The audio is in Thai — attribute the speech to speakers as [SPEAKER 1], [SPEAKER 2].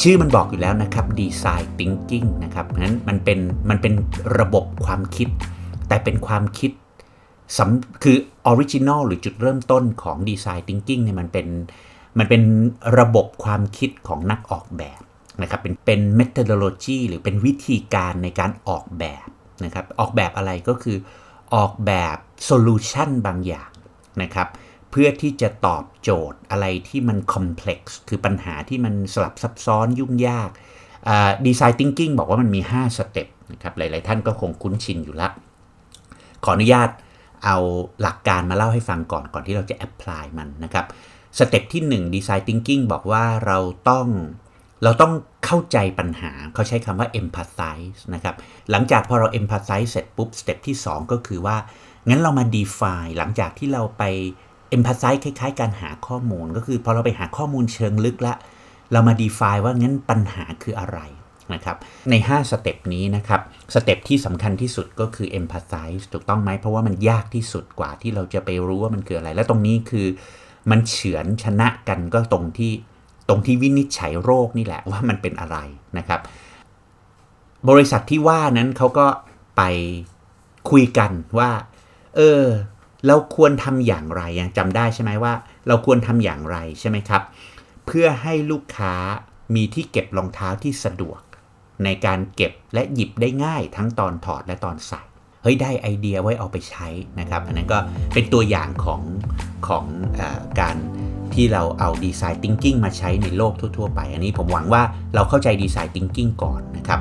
[SPEAKER 1] ชื่อมันบอกอยู่แล้วนะครับ Design Thinking นะครับเพราะฉะนั้นมันเป็นมันเป็นระบบความคิด แต่เป็นความคิดสำคือออริจินอลหรือจุดเริ่มต้นของ Design Thinking เนี่ยมันเป็นมันเป็นระบบความคิดของนักออกแบบนะครับเป็นเป็น methodology หรือเป็นวิธีการในการออกแบบนะครับออกแบบอะไรก็คือออกแบบโซลูชันบางอย่างนะครับ เพื่อที่จะตอบโจทย์อะไรที่มัน complex คือปัญหาที่มันสลับซับซ้อนยุ่งยากดีไซน์ thinking บอกว่ามันมี 5 สเต็ปนะครับหลาย ๆ ท่านก็คงคุ้นชินอยู่ละ ขออนุญาตเอาหลักการมาเล่าให้ฟังก่อนก่อนที่เราจะ apply มันนะครับสเต็ปที่1 design thinking บอกว่าเราต้องเราต้องเข้าใจปัญหาเขาใช้คำว่า empathize นะครับหลังจากพอเรา empathize เสร็จปุ๊บสเต็ปที่ 2 ก็คือว่า งั้นเรามา define หลังจากที่เราไป empathize คล้ายๆ การหาข้อมูลก็คือพอเราไปหาข้อมูลเชิงลึกละเรามา define ว่างั้นปัญหาคืออะไรนะครับใน 5 สเต็ปนี้นะครับสเต็ปที่สำคัญที่สุดก็คือ empathize ถูกต้องไหมเพราะว่ามันยากที่สุดกว่าที่เราจะไปรู้ว่ามันคืออะไร และตรงนี้คือมันเฉือนชนะกันก็ตรงที่ตรงที่วินิจฉัยโรคนี่แหละว่ามันเป็นอะไรนะครับ บริษัทที่ว่านั้นเขาก็ไปคุยกันว่า เออ เราควรทำอย่างไรยังจำได้ใช่ไหมว่า เราควรทำอย่างไรใช่ไหมครับ เพื่อให้ลูกค้ามีที่เก็บรองเท้าที่สะดวก ในการเก็บและหยิบได้ง่ายทั้งตอนถอดและตอนใส่เฮ้ยได้ไอเดียไว้เอาไปใช้นะครับ อันนั้นก็เป็นตัวอย่างของของอการที่เราเอาดีไซน์ thinking มาใช้ในโลกทั่ว ๆ ไป อันนี้ผมหวังว่าเราเข้าใจดีไซน์ thinking ก่อนนะครับ